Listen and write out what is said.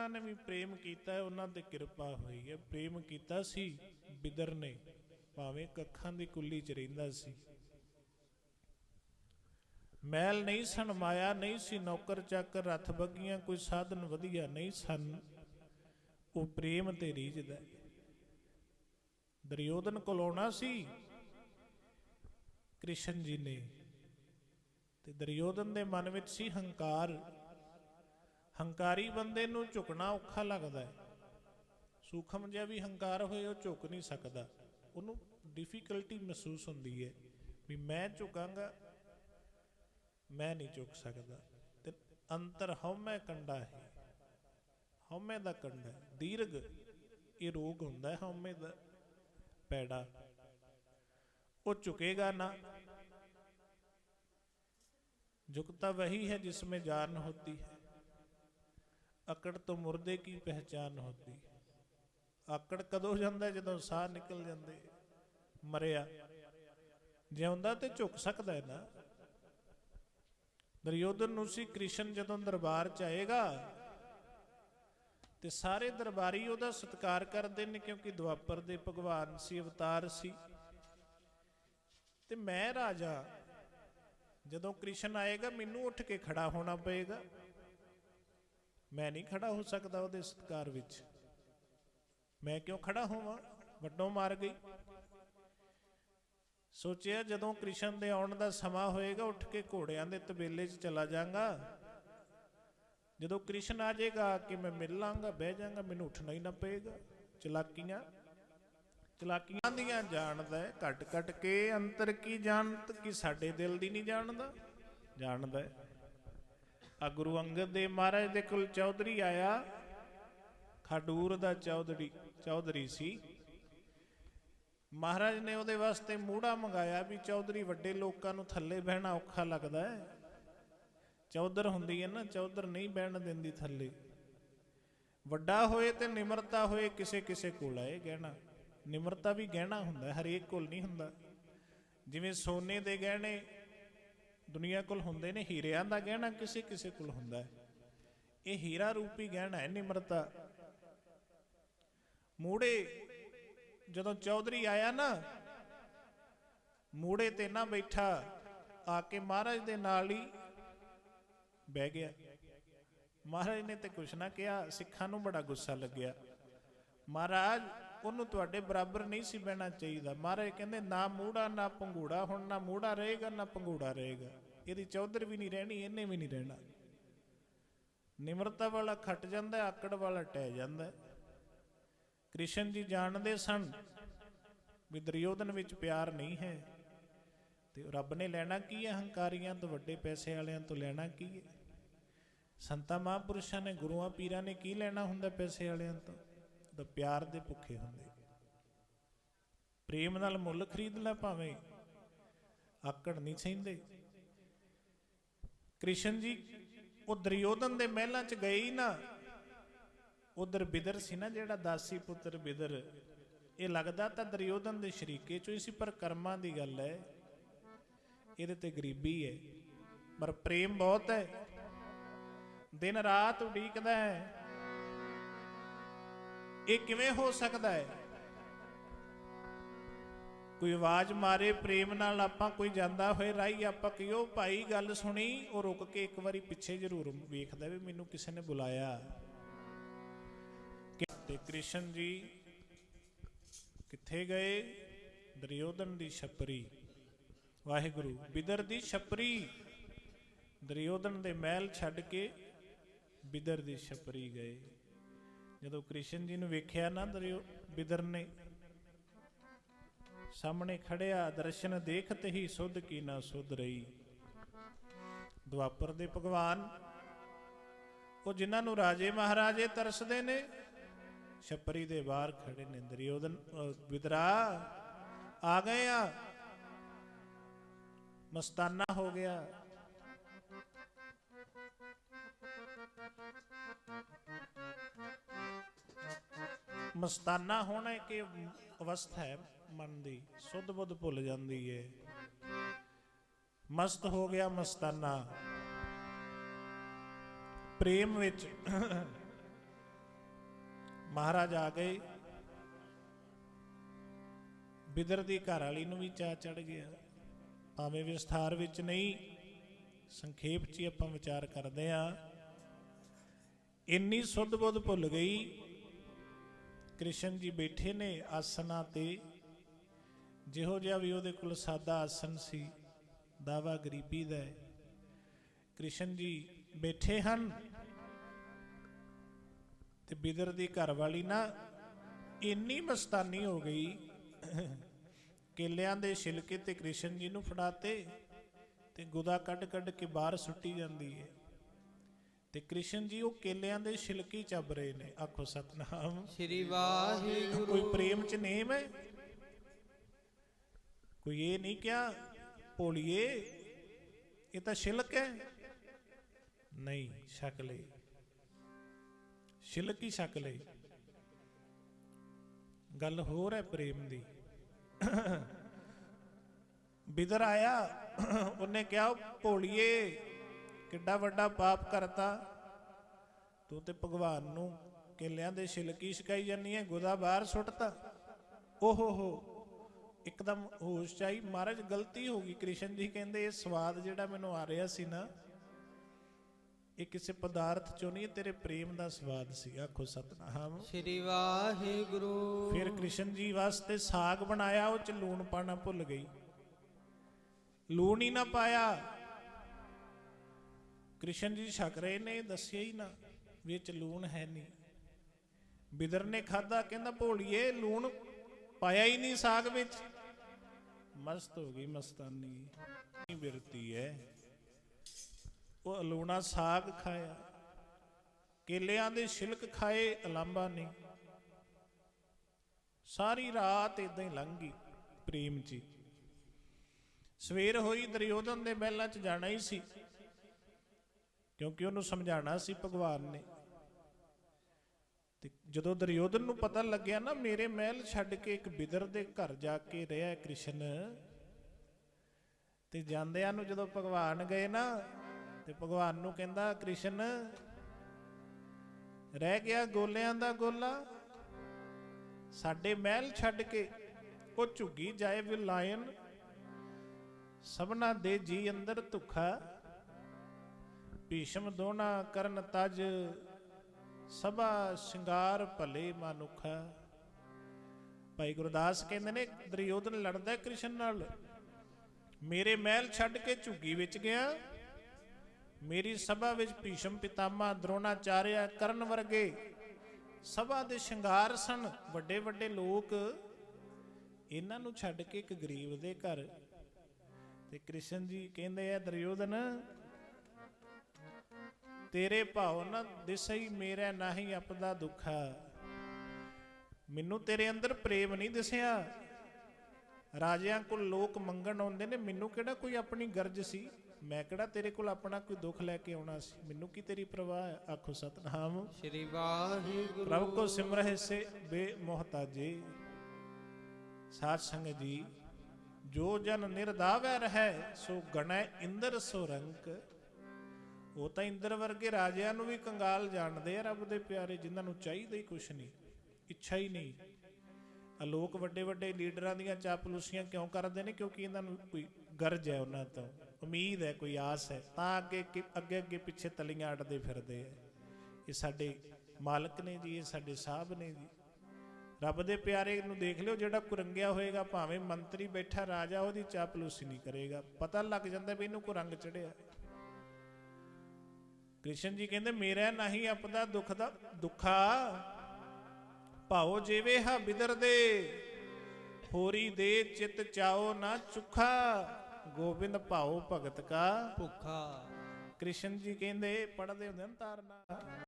ਜਿਨ੍ਹਾਂ ਨੇ ਵੀ ਪ੍ਰੇਮ ਕੀਤਾ ਹੈ, ਉਹਨਾਂ ਤੇ ਕਿਰਪਾ ਹੋਈ ਹੈ। ਪ੍ਰੇਮ ਕੀਤਾ ਸੀ, ਬਿਦਰ ਨੇ, ਭਾਵੇਂ ਕੱਖਾਂ ਦੀ ਕੁੱਲੀ ਚ ਰਹਿੰਦਾ ਸੀ। ਮਹਿਲ ਨਹੀਂ ਸਨ, ਮਾਇਆ ਨਹੀਂ ਸੀ, ਨੌਕਰ ਚਾਕਰ ਰੱਥ ਬੱਗੀਆਂ ਕੋਈ ਸਾਧਨ ਵਧੀਆ ਨਹੀਂ ਸਨ। ਉਹ ਪ੍ਰੇਮ ਤੇ ਰੀਝਦਾ ਦਰਯੋਧਨ ਕੋਲ ਆਉਣਾ ਸੀ। ਕ੍ਰਿਸ਼ਨ ਜੀ ਨੇ ਤੇ ਦਰਯੋਧਨ ਦੇ ਮਨ ਵਿੱਚ ਸੀ ਹੰਕਾਰ। ਹੰਕਾਰੀ ਬੰਦੇ ਨੂੰ ਝੁਕਣਾ ਔਖਾ ਲੱਗਦਾ ਹੈ। ਸੂਖਮ ਜਿਹਾ ਵੀ ਹੰਕਾਰ ਹੋਏ ਉਹ ਝੁਕ ਨਹੀਂ ਸਕਦਾ। ਉਹਨੂੰ ਡਿਫਿਕਲਟੀ ਮਹਿਸੂਸ ਹੁੰਦੀ ਹੈ ਵੀ ਮੈਂ ਝੁਕਾਂਗਾ, ਮੈਂ ਨਹੀਂ ਝੁਕ ਸਕਦਾ। ਤੇ ਅੰਤਰ ਹਉਮੈ ਕੰਡਾ ਹੈ ਹਉਮੈ ਦਾ ਕੰਡਾ ਦੀਰਗ ਇਹ ਰੋਗ ਹੁੰਦਾ ਹੈ ਹਉਮੈ ਦਾ ਪੈੜਾ। ਉਹ ਝੁਕੇਗਾ ਨਾ। ਝੁਕਤਾ ਵਹੀ ਹੈ ਜਿਸ ਮੇ ਜਾਨ ਹੋਤੀ ਹੈ। ਅਕੜ ਤੋਂ ਮੁਰਦੇ ਕੀ ਪਹਿਚਾਨ ਹੁੰਦੀ? ਆਕੜ ਕਦੋਂ ਜਾਂਦਾ ਜਦੋਂ ਸਾਹ ਨਿਕਲ ਜਾਂਦੇ। ਮਰਿਆ। ਜਿਉਂਦਾ ਤੇ ਝੁਕ ਸਕਦਾ ਹੈ ਨਾ। ਦੁਰਯੋਧਨ ਨੂੰ ਸੀ ਕ੍ਰਿਸ਼ਨ ਜਦੋਂ ਦਰਬਾਰ ਚ ਆਏਗਾ, ਤੇ ਸਾਰੇ ਦਰਬਾਰੀ ਉਹਦਾ ਸਤਿਕਾਰ ਕਰਦੇ ਨੇ ਕਿਉਂਕਿ ਦੁਆਪਰ ਦੇ ਭਗਵਾਨ ਸੀ, ਅਵਤਾਰ ਸੀ। ਤੇ ਮੈਂ ਰਾਜਾ, ਜਦੋਂ ਕ੍ਰਿਸ਼ਨ ਆਏਗਾ, ਮੈਨੂੰ ਉੱਠ ਕੇ ਖੜਾ ਹੋਣਾ ਪਏਗਾ। ਮੈਂ ਨਹੀਂ ਖੜਾ ਹੋ ਸਕਦਾ ਉਹਦੇ ਸਤਕਾਰ ਵਿੱਚ। ਮੈਂ ਕਿਉਂ ਖੜਾ ਹੋਵਾਂ? ਵੱਡੋਂ ਮਾਰ ਗਈ। ਸੋਚਿਆ ਜਦੋਂ ਕ੍ਰਿਸ਼ਨ ਦੇ ਆਉਣ ਦਾ ਸਮਾਂ ਹੋਏਗਾ, ਉੱਠ ਕੇ ਘੋੜਿਆਂ ਦੇ ਤਬੇਲੇ 'ਚ ਚਲਾ ਜਾਵਾਂਗਾ। ਜਦੋਂ ਕ੍ਰਿਸ਼ਨ ਆ ਜਾਏਗਾ ਕਿ ਮੈਂ ਮਿਲ ਲਾਂਗਾ, ਬਹਿ ਜਾਵਾਂਗਾ, ਮੈਨੂੰ ਉੱਠਣਾ ਹੀ ਨਾ ਪਏਗਾ। ਚਲਾਕੀਆਂ ਚਲਾਕੀਆਂ ਦੀਆਂ ਜਾਣਦਾ ਹੈ, ਘਟ ਘਟ ਕੇ ਅੰਤਰ ਕੀ ਜਾਣਤ, ਕਿ ਸਾਡੇ ਦਿਲ ਦੀ ਨਹੀਂ ਜਾਣਦਾ? ਜਾਣਦਾ ਹੈ। ਆ ਗੁਰੂ ਅੰਗਦ ਦੇਵ ਮਹਾਰਾਜ ਦੇ ਕੋਲ ਚੌਧਰੀ ਆਇਆ। ਖਡੂਰ ਦਾ ਚੌਧਰੀ ਚੌਧਰੀ ਸੀ। ਮਹਾਰਾਜ ਨੇ ਉਹਦੇ ਵਾਸਤੇ ਮੂੜਾ ਮੰਗਾਇਆ ਵੀ ਚੌਧਰੀ ਵੱਡੇ ਲੋਕਾਂ ਨੂੰ ਥੱਲੇ ਬਹਿਣਾ ਔਖਾ ਲੱਗਦਾ ਹੈ। ਚੌਧਰ ਹੁੰਦੀ ਹੈ ਨਾ, ਚੌਧਰ ਨਹੀਂ ਬਹਿਣ ਦਿੰਦੀ ਥੱਲੇ। ਵੱਡਾ ਹੋਏ ਤੇ ਨਿਮਰਤਾ ਹੋਏ ਕਿਸੇ ਕਿਸੇ ਕੋਲ ਆਏ ਗਹਿਣਾ। ਨਿਮਰਤਾ ਵੀ ਗਹਿਣਾ ਹੁੰਦਾ, ਹਰੇਕ ਕੋਲ ਨਹੀਂ ਹੁੰਦਾ। ਜਿਵੇਂ ਸੋਨੇ ਦੇ ਗਹਿਣੇ ਦੁਨੀਆ ਕੋਲ ਹੁੰਦੇ ਨੇ ਹੀਰਿਆਂ ਦਾ ਗਹਿਣਾ, ਕਿਸੇ ਕਿਸੇ ਕੋਲ ਹੁੰਦਾ ਹੈ। ਇਹ ਹੀਰਾ ਰੂਪੀ ਗਹਿਣਾ ਹੈ ਨਿਮਰਤਾ ਮੂੜੇ, ਜਦੋਂ ਚੌਧਰੀ ਆਇਆ ਨਾ, ਮੂੜੇ ਤੇ ਨਾ ਬੈਠਾ, ਆ ਕੇ ਮਹਾਰਾਜ ਦੇ ਨਾਲ ਹੀ ਬਹਿ ਗਿਆ। ਮਹਾਰਾਜ ਨੇ ਤੇ ਕੁਛ ਨਾ ਕਿਹਾ, ਸਿੱਖਾਂ ਨੂੰ ਬੜਾ ਗੁੱਸਾ ਲੱਗਿਆ। ਮਹਾਰਾਜ ਉਹਨੂੰ ਤੁਹਾਡੇ ਬਰਾਬਰ ਨਹੀਂ ਸੀ ਬਹਿਣਾ ਚਾਹੀਦਾ। ਮਹਾਰਾਜ ਕਹਿੰਦੇ, ਨਾ ਮੂੜਾ, ਨਾ ਪੰਗੂੜਾ ਹੁਣ ਨਾ ਮੂੜਾ ਰਹੇਗਾ, ਨਾ ਪੰਗੂੜਾ ਰਹੇਗਾ। ਇਹਦੀ ਚੌਧਰ ਵੀ ਨਹੀਂ ਰਹਿਣੀ, ਇਹਨੇ ਵੀ ਨਹੀਂ ਰਹਿਣਾ। ਨਿਮਰਤਾ ਵਾਲਾ ਖੱਟ ਜਾਂਦਾ, ਆਕੜ ਵਾਲਾ ਟਹਿ ਜਾਂਦਾ। ਕ੍ਰਿਸ਼ਨ ਜੀ ਜਾਣਦੇ ਸਨ ਵੀ ਦਰਯੋਧਨ ਵਿੱਚ ਪਿਆਰ ਨਹੀਂ ਹੈ। ਤੇ ਰੱਬ ਨੇ ਲੈਣਾ ਕੀ ਹੈ? ਹੰਕਾਰੀਆਂ ਤੋਂ, ਵੱਡੇ ਪੈਸੇ ਵਾਲਿਆਂ ਤੋਂ ਲੈਣਾ ਕੀ ਹੈ? ਸੰਤਾਂ, ਮਹਾਂਪੁਰਸ਼ਾਂ ਨੇ, ਗੁਰੂਆਂ, ਪੀਰਾਂ ਨੇ ਕੀ ਲੈਣਾ ਹੁੰਦਾ ਪੈਸੇ ਵਾਲਿਆਂ ਤੋਂ? ਤਾਂ ਪਿਆਰ ਦੇ ਭੁੱਖੇ ਹੁੰਦੇ। ਪ੍ਰੇਮ ਨਾਲ ਮੁੱਲ ਖਰੀਦ ਲੈ ਭਾਵੇਂ ਆਕੜ ਨਹੀਂ ਸਹਿੰਦੇ। ਕ੍ਰਿਸ਼ਨ ਜੀ, ਉਹ ਦਰਯੋਧਨ ਦੇ ਮਹਿਲਾਂ 'ਚ ਗਏ ਨਾ। ਉਧਰ ਬਿਦਰ ਸੀ ਨਾ ਜਿਹੜਾ ਦਾਸੀ ਪੁੱਤਰ ਬਿਦਰ ਇਹ ਲੱਗਦਾ ਤਾਂ ਦਰਯੋਧਨ ਦੇ ਸ਼ਰੀਕੇ ਚੋਂ ਹੀ ਸੀ, ਪਰ ਕਰਮਾਂ ਦੀ ਗੱਲ ਹੈ। ਇਹਦੇ ਤੇ ਗਰੀਬੀ ਹੈ। ਪਰ ਪ੍ਰੇਮ ਬਹੁਤ ਹੈ। ਦਿਨ ਰਾਤ ਉਡੀਕਦਾ ਹੈ। ਇਹ ਕਿਵੇਂ ਹੋ ਸਕਦਾ ਹੈ? ਕੋਈ ਆਵਾਜ਼ ਮਾਰੇ, ਪ੍ਰੇਮ ਨਾਲ ਆਪਾਂ ਕੋਈ ਜਾਂਦਾ ਹੋਏ, ਰਾਈ ਆਪਾਂ ਕਿਉਂ ਭਾਈ ਗੱਲ ਸੁਣੀ। ਉਹ ਰੁਕ ਕੇ ਇੱਕ ਵਾਰੀ ਪਿੱਛੇ ਜ਼ਰੂਰ ਵੇਖਦਾ ਵੀ ਮੈਨੂੰ ਕਿਸੇ ਨੇ ਬੁਲਾਇਆ। ਤੇ ਕ੍ਰਿਸ਼ਨ ਜੀ ਕਿੱਥੇ ਗਏ? ਦਰਯੋਧਨ ਦੀ ਛਪਰੀ। ਵਾਹਿਗੁਰੂ, ਬਿਦਰ ਦੀ ਛਪਰੀ। ਦਰਯੋਧਨ ਦੇ ਮਹਿਲ ਛੱਡ ਕੇ ਬਿਦਰ ਦੀ ਛਪਰੀ ਗਏ। ਜਦੋਂ ਕ੍ਰਿਸ਼ਨ ਜੀ ਨੂੰ ਵੇਖਿਆ ਨਾ ਦਰਿਓ ਬਿਦਰ ਨੇ ਸਾਹਮਣੇ ਖੜਿਆ, ਦਰਸ਼ਨ ਦੇਖਤ ਹੀ ਸੁਧ ਕੀ ਨਾ ਸੁਧ ਰਹੀ। ਦੁਆਪਰ ਦੇ ਭਗਵਾਨ, ਉਹ ਜਿਨ੍ਹਾਂ ਨੂੰ ਰਾਜੇ ਮਹਾਰਾਜੇ ਤਰਸਦੇ ਨੇ, ਛੱਪਰੀ ਦੇ ਬਾਹਰ ਖੜੇ ਨੇ ਦੁਰਯੋਧਨ ਵਿਦਰਾ ਆ ਗਏ ਆ। ਮਸਤਾਨਾ ਹੋ ਗਿਆ। ਮਸਤਾਨਾ ਹੋਣਾ ਕਿ ਅਵਸਥਾ ਹੈ, ਮਨ ਦੀ, ਸੁੱਧ ਬੁੱਧ ਭੁੱਲ ਜਾਂਦੀ ਹੈ ਮਸਤ ਹੋ ਗਿਆ ਮਸਤਾਨਾ। ਪ੍ਰੇਮ ਵਿੱਚ ਮਹਾਰਾਜ ਆ ਗਏ। ਬਿਦਰ ਦੀ ਘਰ ਵਾਲੀ ਨੂੰ ਵੀ ਚਾਹ ਚੜ ਗਿਆ। ਭਾਵੇਂ ਵਿਸਥਾਰ ਵਿੱਚ ਨਹੀਂ, ਸੰਖੇਪ 'ਚ ਹੀ ਆਪਾਂ ਵਿਚਾਰ ਕਰਦੇ ਆ ਇੰਨੀ ਸੁੱਧ ਬੁੱਧ ਭੁੱਲ ਗਈ ਕ੍ਰਿਸ਼ਨ ਜੀ ਬੈਠੇ ਨੇ ਆਸਨਾਂ ਤੇ। ਜਿਹੋ ਜਿਹਾ ਵੀ ਉਹਦੇ ਕੋਲ ਸਾਦਾ ਆਸਨ ਸੀ, ਦਾਵਾ ਗਰੀਬੀ ਦਾ ਹੈ। ਕ੍ਰਿਸ਼ਨ ਜੀ ਬੈਠੇ ਹਨ। ਤੇ ਬਿਦਰ ਦੀ ਘਰ ਵਾਲੀ ਨਾ ਇੰਨੀ ਮਸਤਾਨੀ ਹੋ ਗਈ, ਕੇਲਿਆਂ ਦੇ ਛਿਲਕੇ ਤੇ ਕ੍ਰਿਸ਼ਨ ਜੀ ਨੂੰ ਫੜਾਤੇ ਤੇ ਗੁਦਾ ਕੱਢ ਕੱਢ ਕੇ ਬਾਹਰ ਸੁੱਟੀ ਜਾਂਦੀ ਹੈ। ਤੇ ਕ੍ਰਿਸ਼ਨ ਜੀ ਉਹ ਕੇਲਿਆਂ ਦੇ ਛਿਲਕੇ ਚੱਬ ਰਹੇ ਨੇ। ਆਖੋ ਸਤਨਾਮ। ਸ੍ਰੀ ਵਾਹਿਗੁਰੂ। ਕੋਈ ਪ੍ਰੇਮ ਚ ਨੇਮ ਹੈ? ਕੋਈ ਇਹ ਨਹੀਂ ਕਿਹਾ ਭੋਲੀਏ ਇਹ ਤਾਂ ਛਿਲਕ ਹੈ। ਨਹੀਂ ਸ਼ਕਲ ਛਿਲਕ ਹੀ ਸ਼ਕਲ ਹੈ ਗੱਲ ਹੋਰ ਹੈ ਪ੍ਰੇਮ ਦੀ। ਬਿਦਰ ਆਇਆ ਉਹਨੇ ਕਿਹਾ ਭੋਲੀਏ ਕਿੱਡਾ ਵੱਡਾ ਪਾਪ ਕਰਤਾ। ਤੂੰ ਤੇ ਭਗਵਾਨ ਨੂੰ ਕੇਲਿਆਂ ਦੇ ਛਿਲਕੀ ਛਕਾਈ ਜਾਨੀ ਹੈ ਗੁਦਾ ਬਾਹਰ ਸੁੱਟਤਾ। ਓਹੋ ਹੋ ਇੱਕਦਮ ਹੋਸ਼ ਚ ਆਈ। ਮਹਾਰਾਜ ਗਲਤੀ ਹੋ ਗਈ। ਕ੍ਰਿਸ਼ਨ ਜੀ ਕਹਿੰਦੇ ਇਹ ਸਵਾਦ ਜਿਹੜਾ ਮੈਨੂੰ ਆ ਰਿਹਾ ਸੀ ਨਾ ਇਹ ਕਿਸੇ ਪਦਾਰਥ ਚੋਂ ਨਹੀਂ ਤੇਰੇ ਪ੍ਰੇਮ ਦਾ ਸਵਾਦ ਸੀ। ਆਖੋ ਸਤਨਾਮ। ਸ੍ਰੀ ਵਾਹਿਗੁਰੂ। ਫਿਰ ਕ੍ਰਿਸ਼ਨ ਜੀ ਵਾਸਤੇ ਸਾਗ ਬਣਾਇਆ ਉਹ ਚ ਲੂਣ ਪਾਣਾ ਭੁੱਲ ਗਈ। ਲੂਣ ਹੀ ਨਾ ਪਾਇਆ। ਕ੍ਰਿਸ਼ਨ ਜੀ ਛਕ ਰਹੇ ਨੇ, ਦੱਸਿਆ ਹੀ ਨਾ ਵਿੱਚ ਲੂਣ ਹੈ ਨਹੀਂ। ਬਿਦਰ ਨੇ ਖਾਦਾ ਕਹਿੰਦਾ ਭੋਲੀਏ, ਲੂਣ ਪਾਇਆ ਹੀ ਨਹੀਂ ਸਾਗ ਵਿੱਚ। ਮਸਤ ਹੋ ਗਈ ਮਸਤਾਨੀ ਬਿਰਤੀ ਹੈ ਉਹ ਲੂਣਾ ਸਾਗ ਖਾਇਆ, ਕੇਲਿਆਂ ਦੇ ਛਿਲਕ ਖਾਏ, ਅਲੰਬਾ ਨਹੀਂ। ਸਾਰੀ ਰਾਤ ਇਦਾਂ ਹੀ ਲੰਘ ਗਈ ਪ੍ਰੇਮ 'ਚ ਸਵੇਰ ਹੋਈ, ਦਰਯੋਧਨ ਦੇ ਮਹਿਲਾਂ 'ਚ ਜਾਣਾ ਹੀ ਸੀ। ਕਿਉਂਕਿ ਉਹਨੂੰ ਸਮਝਾਉਣਾ ਸੀ ਭਗਵਾਨ ਨੇ। ਤੇ ਜਦੋਂ ਦਰਯੋਧਨ ਨੂੰ ਪਤਾ ਲੱਗਿਆ ਨਾ, ਮੇਰੇ ਮਹਿਲ ਛੱਡ ਕੇ ਇੱਕ ਬਿਦਰ ਦੇ ਘਰ ਜਾ ਕੇ ਰਿਹਾ ਕ੍ਰਿਸ਼ਨ, ਤੇ ਜਾਂਦਿਆਂ ਨੂੰ ਜਦੋਂ ਭਗਵਾਨ ਗਏ ਨਾ, ਤੇ ਭਗਵਾਨ ਨੂੰ ਕਹਿੰਦਾ, ਕ੍ਰਿਸ਼ਨ, ਰਹਿ ਗਿਆ ਗੋਲਿਆਂ ਦਾ ਗੋਲਾ। ਸਾਡੇ ਮਹਿਲ ਛੱਡ ਕੇ ਉਹ ਝੁੱਗੀ ਜਾਏ ਵੀ ਲਾਇਨ ਸਭਨਾ ਦੇ ਜੀ ਅੰਦਰ ਧੁਖਾ ਭੀਸ਼ਮ ਦੋਨਾ ਕਰਨ ਤਜ, ਸਭਾ ਸ਼ਿੰਗਾਰ ਭਲੇ ਮਨੁੱਖ। ਭਾਈ ਗੁਰਦਾਸ ਕਹਿੰਦੇ ਨੇ, ਦਰਯੋਧਨ ਲੜਦਾ ਕ੍ਰਿਸ਼ਨ ਨਾਲ। ਮੇਰੇ ਮਹਿਲ ਛੱਡ ਕੇ ਝੁੱਗੀ ਵਿੱਚ ਗਿਆ। ਮੇਰੀ ਸਭਾ ਵਿੱਚ ਭੀਸ਼ਮ ਪਿਤਾਮਾ ਦ੍ਰੋਣਾਚਾਰਿਆ ਕਰਨ ਵਰਗੇ ਸਭਾ ਦੇ ਸ਼ਿੰਗਾਰ ਸਨ। ਵੱਡੇ ਵੱਡੇ ਲੋਕ ਇਹਨਾਂ ਨੂੰ ਛੱਡ ਕੇ ਇੱਕ ਗਰੀਬ ਦੇ ਘਰ। ਤੇ ਕ੍ਰਿਸ਼ਨ ਜੀ ਕਹਿੰਦੇ ਆ, ਦਰਯੋਧਨ ਤੇਰੇ ਭਾਉ ਨਾ ਦਿਸਈ ਮੇਰਾ ਨਹੀਂ ਆਪਦਾ ਦੁੱਖਾ। ਮੈਨੂੰ ਤੇਰੇ ਅੰਦਰ ਪ੍ਰੇਮ ਨਹੀਂ ਦਿਸਿਆ। ਰਾਜਿਆਂ ਕੋਲ ਲੋਕ ਮੰਗਣ ਆਉਂਦੇ ਨੇ ਮੈਨੂੰ ਕਿਹੜਾ ਕੋਈ ਆਪਣੀ ਗਰਜ ਸੀ? ਮੈਂ ਕਿਹੜਾ ਤੇਰੇ ਕੋਲ ਆਪਣਾ ਕੋਈ ਦੁੱਖ ਲੈ ਕੇ ਆਉਣਾ ਸੀ? ਮੈਨੂੰ ਕੀ ਤੇਰੀ ਪ੍ਰਵਾਹ ਆਖੋ ਸਤਨਾਮ। ਸ੍ਰੀ ਵਾਹਿਗੁਰੂ। ਪ੍ਰਭ ਕੋ ਸਿਮਰਹਿ ਸੇ ਬੇਮੋਹਤਾਜੇ। ਸਾਧ ਸੰਗਤ ਜੀ ਜੋ ਜਨ ਨਿਰਦਾਵੈ ਰਹੈ ਸੋ ਗਣੈ ਇੰਦਰ ਸੋ ਰੰਕ ਉਹ ਤਾਂ ਇੰਦਰ ਵਰਗੇ ਰਾਜਿਆਂ ਨੂੰ ਵੀ ਕੰਗਾਲ ਜਾਣਦੇ ਆ ਰੱਬ ਦੇ ਪਿਆਰੇ, ਜਿਨ੍ਹਾਂ ਨੂੰ ਚਾਹੀਦਾ ਹੀ ਕੁਛ ਨਹੀਂ, ਇੱਛਾ ਹੀ ਨਹੀਂ। ਅਲੋਕ ਵੱਡੇ ਵੱਡੇ ਲੀਡਰਾਂ ਦੀਆਂ ਚਾਪਲੂਸੀਆਂ ਕਿਉਂ ਕਰਦੇ ਨੇ? ਕਿਉਂਕਿ ਇਹਨਾਂ ਨੂੰ ਕੋਈ ਗਰਜ ਹੈ ਉਹਨਾਂ ਤੋਂ, ਉਮੀਦ ਹੈ, ਕੋਈ ਆਸ ਹੈ। ਤਾਂ ਅੱਗੇ ਅੱਗੇ ਅੱਗੇ ਪਿੱਛੇ ਤਲੀਆਂ ਅੜਦੇ ਫਿਰਦੇ ਆ। ਇਹ ਸਾਡੇ ਮਾਲਕ ਨੇ ਜੀ, ਇਹ ਸਾਡੇ ਸਾਹਿਬ ਨੇ ਜੀ। ਰੱਬ ਦੇ ਪਿਆਰੇ ਨੂੰ ਦੇਖ ਲਿਓ, ਜਿਹੜਾ ਕੁਰੰਗਿਆ ਹੋਏਗਾ, ਭਾਵੇਂ ਮੰਤਰੀ ਬੈਠਾ ਰਾਜਾ, ਉਹਦੀ ਚਾਪਲੂਸੀ ਨਹੀਂ ਕਰੇਗਾ। ਪਤਾ ਲੱਗ ਜਾਂਦਾ ਵੀ ਇਹਨੂੰ ਕੋ ਰੰਗ ਚੜਿਆ ਕ੍ਰਿਸ਼ਨ ਜੀ ਕਹਿੰਦੇ ਮੇਰਾ ਨਹੀਂ ਆਪਦਾ ਦੁੱਖ ਦਾ ਦੁੱਖਾ ਭਾਉ ਜੀਵੇ ਹਾ ਬਿਦਰ ਦੇ ਹੋਰੀ ਦੇ ਚਿਤ ਚਾਓ ਨਾ ਚੁਖਾ ਗੋਬਿੰਦ ਭਾਉ ਭਗਤ ਕਾ। ਭੁੱਖਾ। ਕ੍ਰਿਸ਼ਨ ਜੀ ਕਹਿੰਦੇ ਪੜਦੇ ਹੁੰਦੇ ਨੇ ਤਾਰਨਾ।